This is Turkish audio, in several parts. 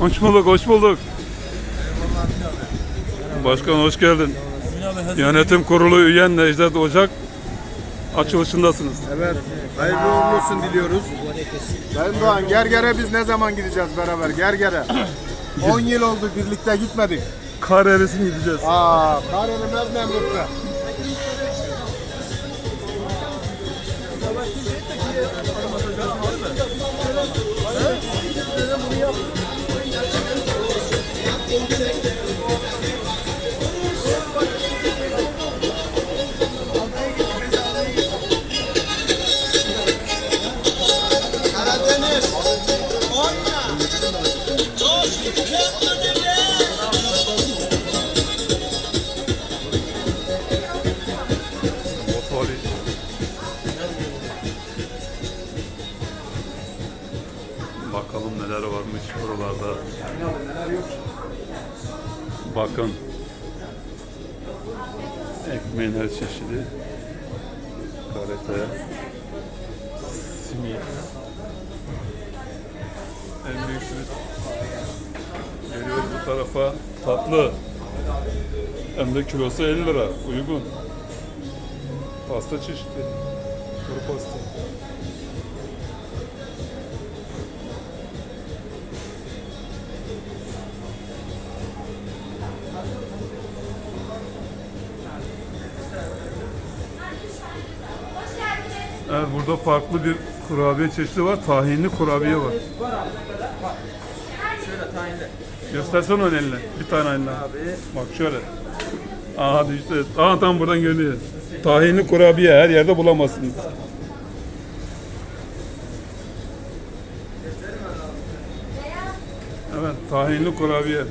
Hoş bulduk, hoş bulduk. Başkan hoş geldin. Yönetim kurulu üyen Necdet Ocak açılışındasınız. Evet. Hayırlı uğurlu olsun diliyoruz. Sayın Doğan Gerger'e biz ne zaman gideceğiz beraber? Gerger'e. 10 yıl oldu birlikte gitmedik. Kar eresim gideceğiz. Aa, kar erimez Nemrut'ta. Bakın. Ekmeğin her çeşidi. Karate. Simit. En büyük simit. Geliyoruz bu tarafa. Tatlı. Hem de kilosu 50 lira. Uygun. Pasta çeşidi. Kuru pasta. Burada farklı bir kurabiye çeşidi var. Tahinli kurabiye var. Şöyle tahinli. Göstersene onun eline. Bir tane eline. Abi. Bak şöyle. Aha işte. Aha tam buradan görünüyor. Tahinli kurabiye her yerde bulamazsınız. Evet, tahinli kurabiye.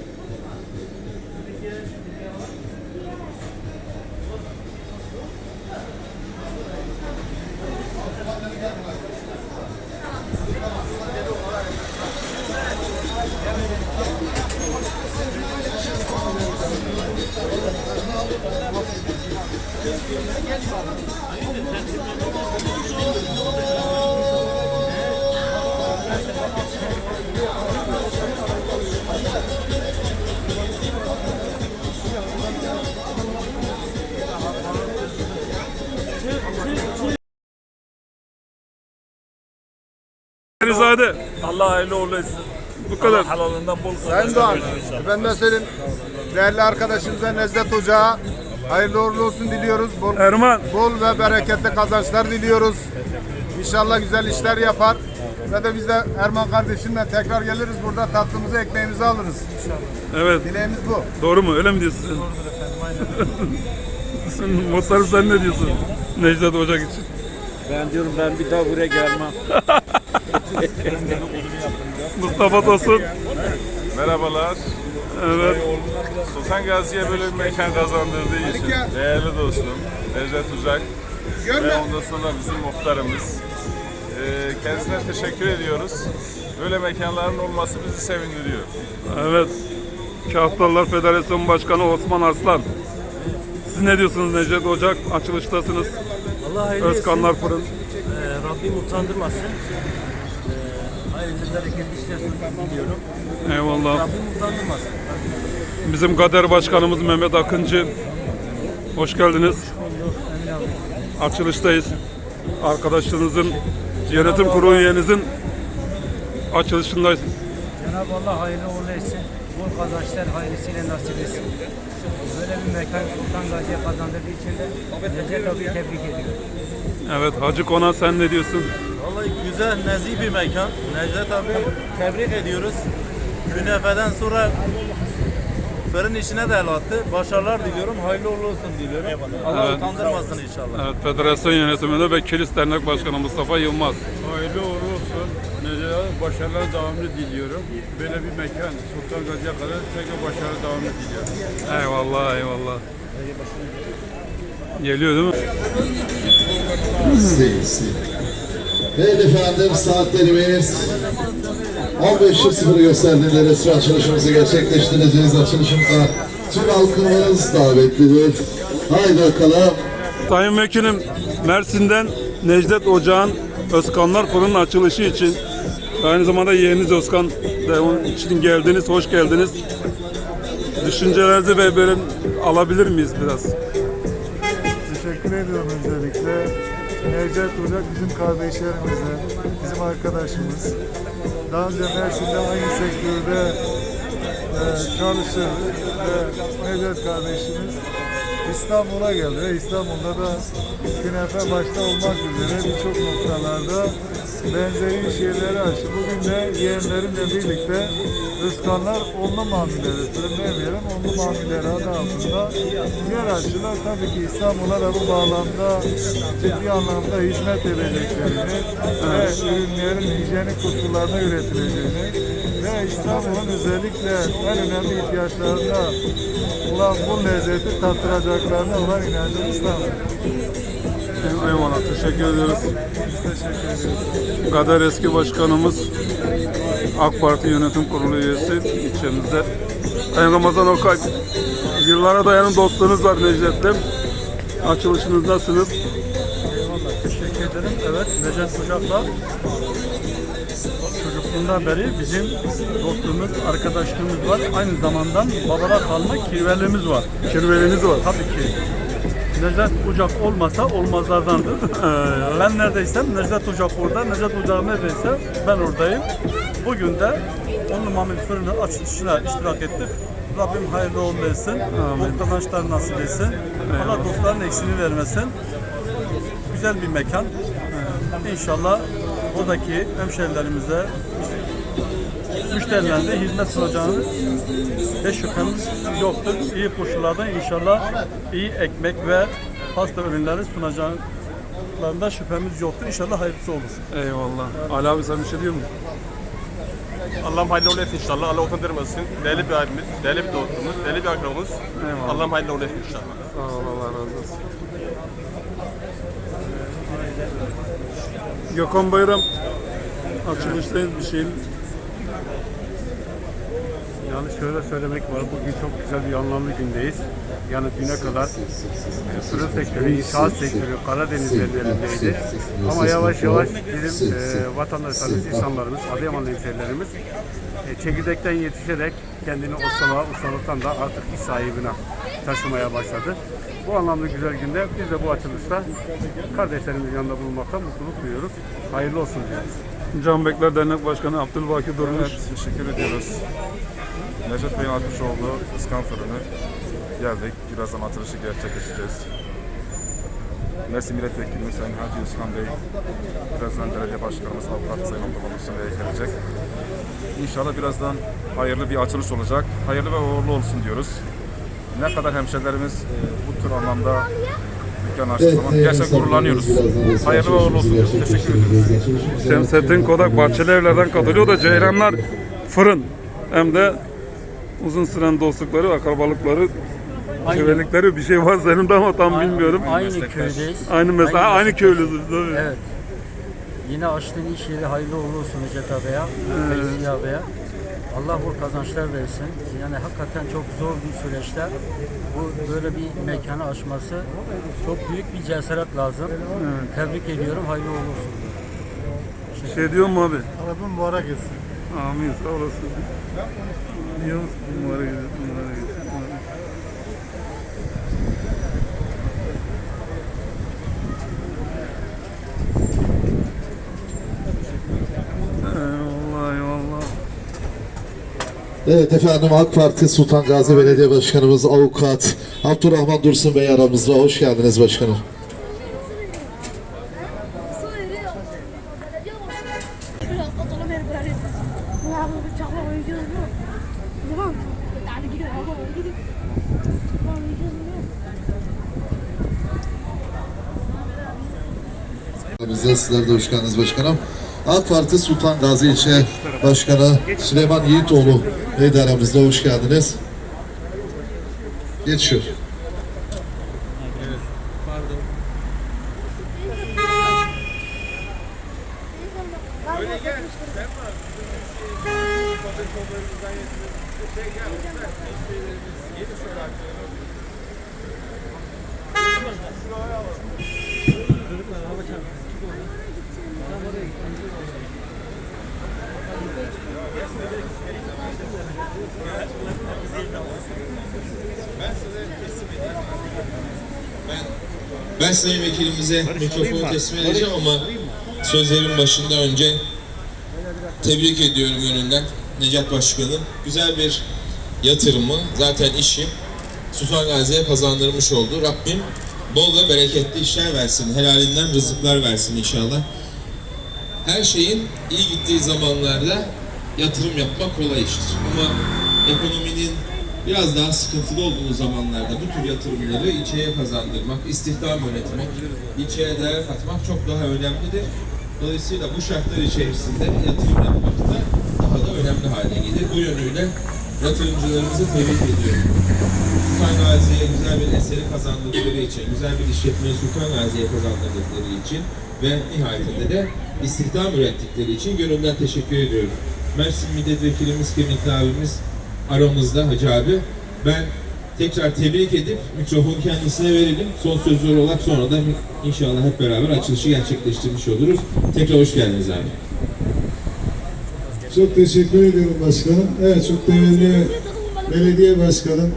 Ferizade. Allah hayırlı uğurlu etsin. Bu kadar. Allah halalından bol Sayın Doğan, ben de senin değerli arkadaşımıza Nezdet Ocağı hayırlı uğurlu olsun diliyoruz. Bol, Erman. bol ve bereketli kazançlar diliyoruz. İnşallah güzel işler yapar. Ve de biz de Erman kardeşimle tekrar geliriz burada tatlımızı ekmeğimizi alırız. Evet. Dileğimiz bu. Doğru mu? Öyle mi diyorsun? Doğrudur efendim aynen. Sen Muhtarım sen ne diyorsun? Necdet Ocak için. Ben diyorum ben bir daha buraya gelmem. Mustafa Tosun. Merhabalar. Evet. Sultan Gazi'ye böyle bir mekan kazandırdığı için değerli dostum Necdet Uzak ve ondan sonra bizim muhtarımız. Ee, kendisine teşekkür ediyoruz. Böyle mekanların olması bizi sevindiriyor. Evet. Kağıtlarlar Federasyonu Başkanı Osman Arslan. Siz ne diyorsunuz Necdet Ocak? Açılıştasınız. Allah hayırlı Özkanlar etsin. Fırın. Ee, Rabbim utandırmasın. Hayırlı bereketli işler sunmak diliyorum. Eyvallah. Rabbim utandırmasın. Bizim Kader Başkanımız Mehmet Akıncı. Hoş geldiniz. Açılıştayız. Arkadaşlarınızın, yönetim kurulu üyenizin açılışındayız. Cenab-ı Allah hayırlı uğurlu etsin. Bol kazançlar hayırlısıyla nasip etsin. Böyle bir mekan Sultan Gazi'ye kazandırdığı için de Recep abi tebrik ediyorum. Evet Hacı Konan sen ne diyorsun? Güzel, nezih bir mekan. Necdet abi tebrik ediyoruz. Künefeden sonra fırın işine de el attı. Başarılar diliyorum. Hayırlı uğurlu olsun diliyorum. Allah Evet. utandırmasın inşallah. Evet, Federasyon yönetiminde ve Kilis Dernek Başkanı Mustafa Yılmaz. Hayırlı uğurlu olsun. Necdet başarılar devamlı diliyorum. Böyle bir mekan Sultan Gazi'ye kadar tekrar başarı devamlı diliyorum. Eyvallah eyvallah. Geliyor değil mi? Seyirci. Evet efendim saatlerimiz 15.00 gösterdiğinde resmi açılışımızı gerçekleştireceğiz. Açılışımıza tüm halkımız davetlidir. Haydi bakalım. Sayın Vekilim Mersin'den Necdet Ocağın Özkanlar Fırının açılışı için Aynı zamanda yeğeniniz Özkan da onun için geldiniz, hoş geldiniz. Düşüncelerinizi ve böyle alabilir miyiz biraz? Teşekkür ediyorum öncelikle. Necdet Ocak bizim kardeşlerimizden, bizim arkadaşımız. Daha önce Mersin'de aynı sektörde e, çalışır ve Necdet kardeşimiz İstanbul'a geldi ve İstanbul'da da künefe başta olmak üzere birçok noktalarda benzeri şeyleri açtı. Bugün de yeğenlerimle birlikte Özkanlar onlu mamileri, fırınlayamayalım onlu mamileri adı altında yer açtılar. Tabii ki İstanbul'a da bu bağlamda ciddi anlamda hizmet edeceklerini ve ürünlerin hijyenik koşullarda üretileceğini ve İstanbul'un özellikle en önemli ihtiyaçlarına olan bu lezzeti tattıracaklarına olan inancımız tam. Eyvallah, teşekkür ediyoruz. Kader eski başkanımız, AK Parti Yönetim Kurulu üyesi ilçemizde. Sayın Ramazan Okay, yıllara dayanan dostluğunuz var Necdet'le. Açılışınız nasılsınız? Eyvallah, teşekkür ederim. Evet, Necdet Ocak'la çocukluğundan beri bizim dostluğumuz, arkadaşlığımız var. Aynı zamanda babala kalma kirveliğimiz var. Kirveliniz var. Tabii ki. Necdet Ocak olmasa olmazlardandır. ben neredeysem Necdet Ocak orada, Necdet Ocak neredeyse ben oradayım. Bugün de Onlu Mamil Fırını açılışına iştirak ettik. Rabbim hayırlı uğurlu etsin. Bol kazançlar nasip etsin. Allah dostların eksiğini vermesin. Güzel bir mekan. İnşallah oradaki hemşerilerimize, müşterilerine hizmet sunacağını hiç şüphemiz yoktur. İyi koşullarda inşallah iyi ekmek ve pasta ürünleri sunacaklarında şüphemiz yoktur. İnşallah hayırlısı olur. Eyvallah. Ali abi sen bir şey diyor musun? Allah'ım hayırlı uğurlu etsin inşallah. Allah utandırmasın. Değerli bir abimiz, değerli bir dostumuz, değerli bir akrabamız. Eyvallah. Allah'ım hayırlı uğurlu etsin inşallah. Sağ ol, Allah razı olsun. Gökhan Bayram, açılıştayız bir şeyin. Yani şöyle söylemek var, bugün çok güzel bir anlamlı gündeyiz. Yani düne kadar e, fırın sektörü, inşaat sektörü Karadeniz ellerindeydi. Ama yavaş yavaş bizim e, vatandaşlarımız, insanlarımız, Adıyamanlı hemşehrilerimiz e, çekirdekten yetişerek kendini ustalığa, ustalıktan da artık iş sahibine taşımaya başladı. Bu anlamlı güzel günde biz de bu açılışta kardeşlerimizin yanında bulunmaktan mutluluk duyuyoruz. Hayırlı olsun diyoruz. Can Bekler Dernek Başkanı Abdülbaki Durmuş. Evet, teşekkür ediyoruz. Necdet Bey'in açmış olduğu ıskan fırını geldik. Birazdan açılışı gerçekleştireceğiz. Mersin Milletvekilimiz Sayın Hacı Özkan Bey, birazdan belediye başkanımız Avukat Sayın Abdullah Muhsin Bey gelecek. İnşallah birazdan hayırlı bir açılış olacak. Hayırlı ve uğurlu olsun diyoruz. Ne kadar hemşerilerimiz e, bu tür anlamda dükkan açtığı zaman gerçekten gururlanıyoruz. Hayırlı ve uğurlu olsun diyoruz. Teşekkür ediyoruz. Şemsettin Kodak Bahçeli Evler'den katılıyor da Ceyranlar Fırın. Hem de uzun süren dostlukları, akrabalıkları, çevrellikleri bir şey var senin de ama tam bilmiyorum. Aynı köydeyiz. Aynı mesela aynı, meslektaş. köylüsünüz değil mi? Evet. Yine açtığın iş yeri hayırlı uğurlu olsun Necdet abiye, Veysi abiye. Allah bol kazançlar versin. Yani hakikaten çok zor bir süreçte bu böyle bir mekanı açması çok büyük bir cesaret lazım. Tebrik ediyorum. Hayırlı olsun. Bir şey diyor mu abi? Rabbim mübarek etsin. Amin sağ olasın. Diyor musun? Numara gidiyor, numara gidiyor. Eyvallah eyvallah. Evet efendim AK Parti Sultan Gazi Belediye Başkanımız Avukat Abdurrahman Dursun Bey aramızda. Hoş geldiniz başkanım. Sizler de hoş geldiniz başkanım. AK Parti Sultan Gazi İlçe Başkanı Süleyman Yiğitoğlu Bey de aramızda hoş geldiniz. Geçiyor. Vekilimize mikrofonu teslim edeceğim ama sözlerin başında önce tebrik ediyorum yönünden Necat Başkan'ın. Güzel bir yatırımı, zaten işi Sultan Gazi'ye kazandırmış oldu. Rabbim bol ve bereketli işler versin, helalinden rızıklar versin inşallah. Her şeyin iyi gittiği zamanlarda yatırım yapmak kolay iştir. Ama ekonominin biraz daha sıkıntılı olduğu zamanlarda bu tür yatırımları ilçeye kazandırmak, istihdam üretmek, ilçeye değer katmak çok daha önemlidir. Dolayısıyla bu şartlar içerisinde yatırım yapmak da daha da önemli hale gelir. Bu yönüyle yatırımcılarımızı tebrik ediyorum. Sultan Gazi'ye güzel bir eseri kazandırdıkları için, güzel bir işletmeyi Sultan Gazi'ye kazandırdıkları için ve nihayetinde de istihdam ürettikleri için gönülden teşekkür ediyorum. Mersin Milletvekilimiz, kıymetli abimiz aramızda Hacı abi. Ben tekrar tebrik edip mikrofonu kendisine verelim. Son sözler olarak sonra da inşallah hep beraber açılışı gerçekleştirmiş oluruz. Tekrar hoş geldiniz abi. Çok teşekkür ediyorum başkanım. Evet çok değerli belediye başkanım,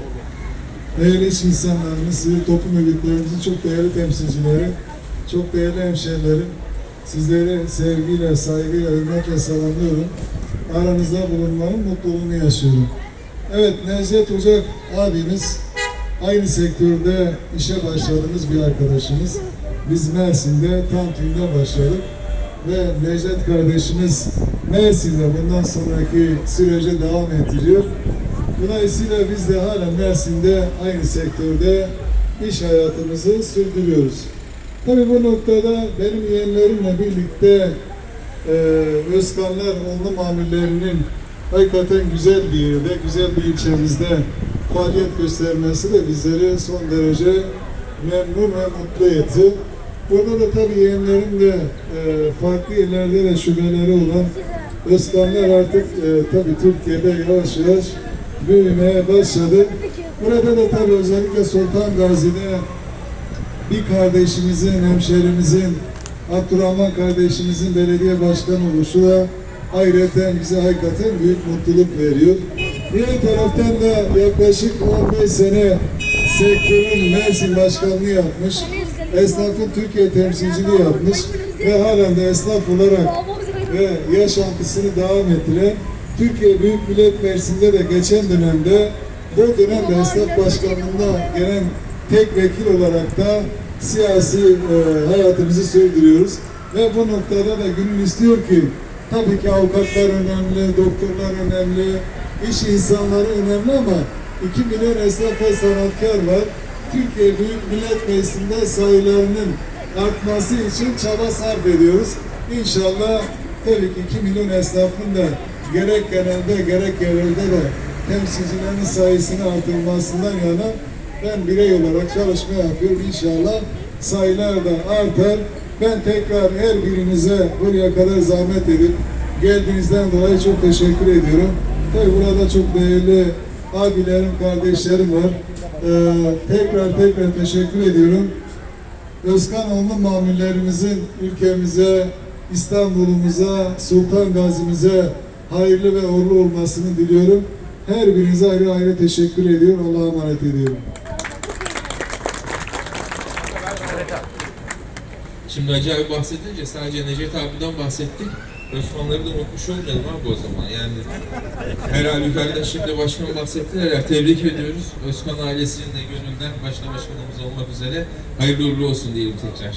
değerli iş insanlarımız, sivil toplum örgütlerimizin çok değerli temsilcileri, çok değerli hemşehrilerim. Sizleri sevgiyle, saygıyla, hürmetle selamlıyorum. Aranızda bulunmanın mutluluğunu yaşıyorum. Evet Necdet Ocak abimiz aynı sektörde işe başladığımız bir arkadaşımız. Biz Mersin'de Tantun'da başladık ve Necdet kardeşimiz Mersin'de bundan sonraki sürece devam ettiriyor. Dolayısıyla biz de hala Mersin'de aynı sektörde iş hayatımızı sürdürüyoruz. Tabii bu noktada benim yeğenlerimle birlikte e, Özkanlar Onlu mamullerinin hakikaten güzel bir yerde, güzel bir ilçemizde faaliyet göstermesi de bizleri son derece memnun ve mutlu etti. Burada da tabii yeğenlerin de e, farklı illerde de şubeleri olan Özkanlar artık e, tabii Türkiye'de yavaş yavaş büyümeye başladı. Burada da tabii özellikle Sultan Gazi'de bir kardeşimizin, hemşerimizin, Abdurrahman kardeşimizin belediye başkanı oluşu da ayrıca bize hakikaten büyük mutluluk veriyor. Diğer taraftan da yaklaşık 15 sene sektörün Mersin başkanlığı yapmış, esnafın Türkiye temsilciliği yapmış ve halen de esnaf olarak ve yaşantısını devam ettiren Türkiye Büyük Millet Meclisi'nde de geçen dönemde bu dönemde esnaf başkanlığında gelen tek vekil olarak da siyasi e, hayatımızı sürdürüyoruz. Ve bu noktada da gönül istiyor ki tabii ki avukatlar önemli, doktorlar önemli, iş insanları önemli ama 2 milyon esnaf ve sanatkar var. Türkiye Büyük Millet Meclisi'nde sayılarının artması için çaba sarf ediyoruz. İnşallah tabii ki 2 milyon esnafın da gerek genelde gerek yerelde de temsilcilerin sayısını artırılmasından yana ben birey olarak çalışma yapıyorum. İnşallah sayılar da artar. Ben tekrar her birinize buraya kadar zahmet edip geldiğinizden dolayı çok teşekkür ediyorum. Tabii burada çok değerli abilerim, kardeşlerim var. Ee, tekrar tekrar teşekkür ediyorum. Özkan Onlu mamullerimizin ülkemize, İstanbul'umuza, Sultan Gazi'mize hayırlı ve uğurlu olmasını diliyorum. Her birinize ayrı ayrı teşekkür ediyorum. Allah'a emanet ediyorum. Şimdi Hacı abi bahsedince sadece Necdet abiden bahsettik. Osmanlıları da unutmuş olmayalım abi o zaman. Yani her halükarda şimdi başkan bahsettiler ya tebrik ediyoruz. Özkan ailesinin de gönülden başta başkanımız olmak üzere hayırlı uğurlu olsun diyelim tekrar.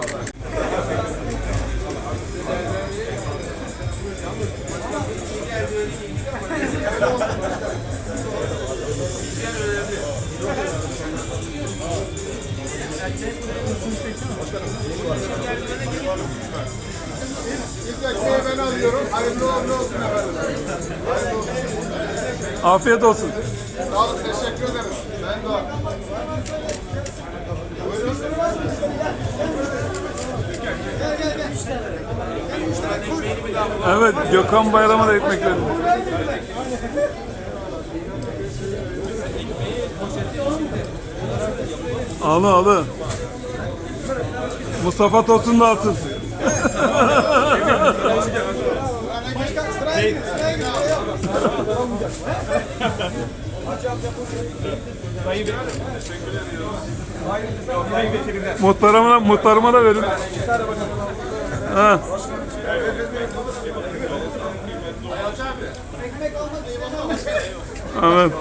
Afiyet olsun. Sağ olun, teşekkür ederim. Ben Doğan. Evet, Gökhan Bayram'a da ekmek verin. Alı alı. Mustafa Tosun da alsın. Muhtarıma, muhtarıma da verin. Ha. Evet.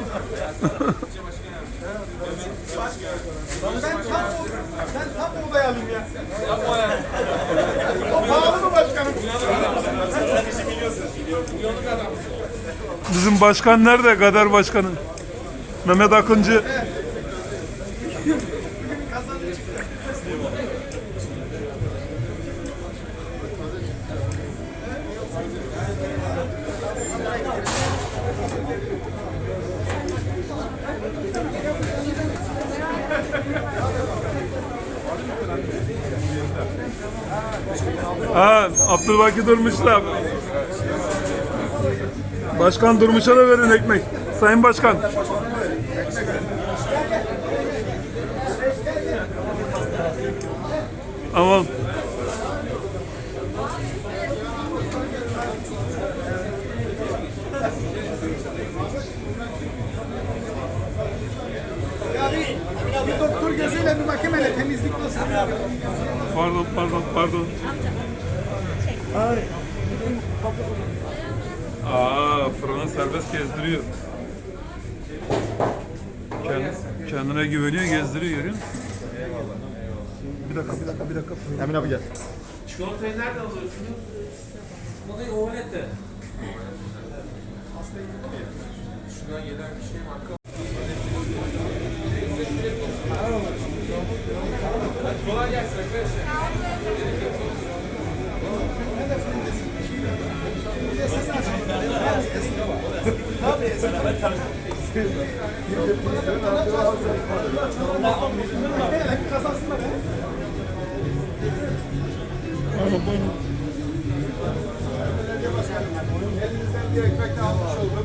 Sen tam buğday alayım ya. O pahalı mı başkanım? Bizim başkan nerede? Kader başkanı. Mehmet Akıncı. Ha, Abdülbaki Durmuş da. Başkan Durmuş'a da verin ekmek. Sayın Başkan. Tamam. Bir doktor gözüyle bir bakayım hele temizlik nasıl? Pardon, pardon, pardon. Aa, fırına serbest gezdiriyor. Kend- kendine güveniyor, gezdiriyor görüyor musun? Bir dakika, bir dakika, bir dakika. Emin abi gel. Çikolatayı nereden alıyorsunuz? Çikolatayı Ovalet'te. Şuradan gelen bir şey marka. Kolay gelsin arkadaşlar. Bir ekmek de almış olduk.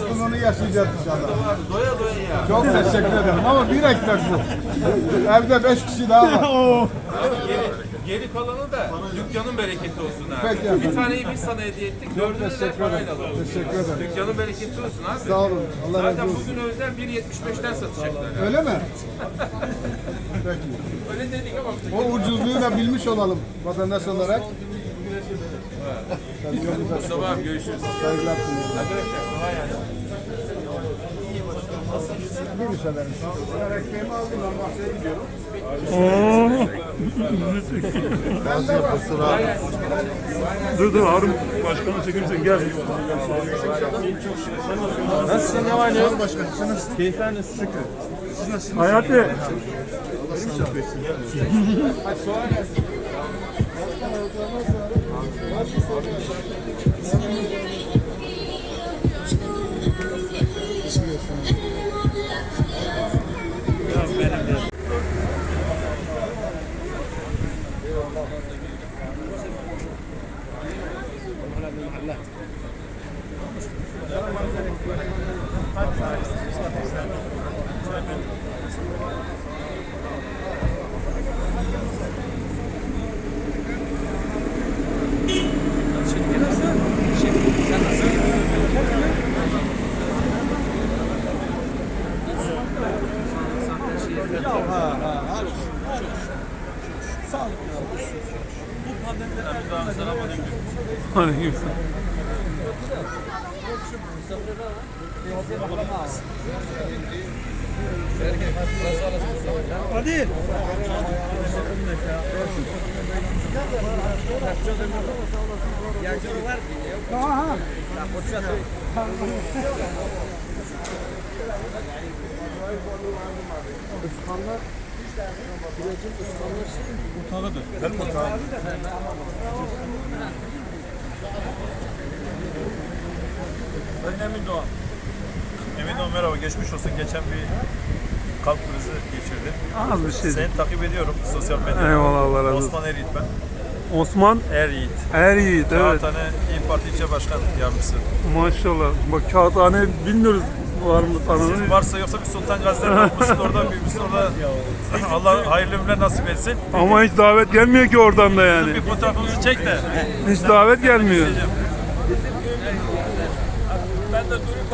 Mutluluğunu yaşayacağız inşallah. Doya doya ya. Çok teşekkür ederim ama bir ekmek bu. Evde beş kişi daha var. Geri, kalanı da dükkanın bereketi olsun abi. Peki bir taneyi biz sana hediye ettik. Dördünü de teşekkür parayla alalım. Teşekkür ederim. Dükkanın bereketi olsun abi. Sağ olun. Allah razı Zaten olsun. bugün özel 1.75'ten satacaklar. Öyle mi? Peki. Öyle dedik ama O ucuzluğu da bilmiş olalım vatandaş olarak. Mustafa abi görüşürüz. Saygılar sunuyorum. Arkadaşlar kolay gelsin. Bir ederim. Ben ekmeğimi aldım ben bahçeye gidiyorum. Ben de var. Dur dur Harun Başkan'a çekilirsin gel. Nasılsın ne var ne yok? Başkanım. Keyifler nasıl? Şükür. Hayati. Sağlık olsun. Bu pandemiden bir daha selam aleyküm. Aleyküm selam. Ya yo lo guardi, io Aha. la bocciatura. Ispanlar Bilacım ıspanlar. Her patağı. Ben Doğan. Emin Doğan merhaba. Geçmiş olsun. Geçen bir kalp krizi geçirdim. Az bir şey. Seni takip ediyorum sosyal medyada. Eyvallah Allah razı olsun. Osman Erit ben. Osman Er Yiğit. Er Yiğit evet. Kağıthane İYİ Parti İlçe Başkan Yardımcısı. Maşallah. Bak kağıthane bilmiyoruz var mı tanınır. Siz varsa yoksa bir Sultan Gazi'den olmuşsun orada büyümüşsün orada. Allah hayırlı ömürler nasip etsin. Ama hiç davet gelmiyor ki oradan da yani. Bir fotoğrafımızı çek de. Hiç davet gelmiyor. Ben de durayım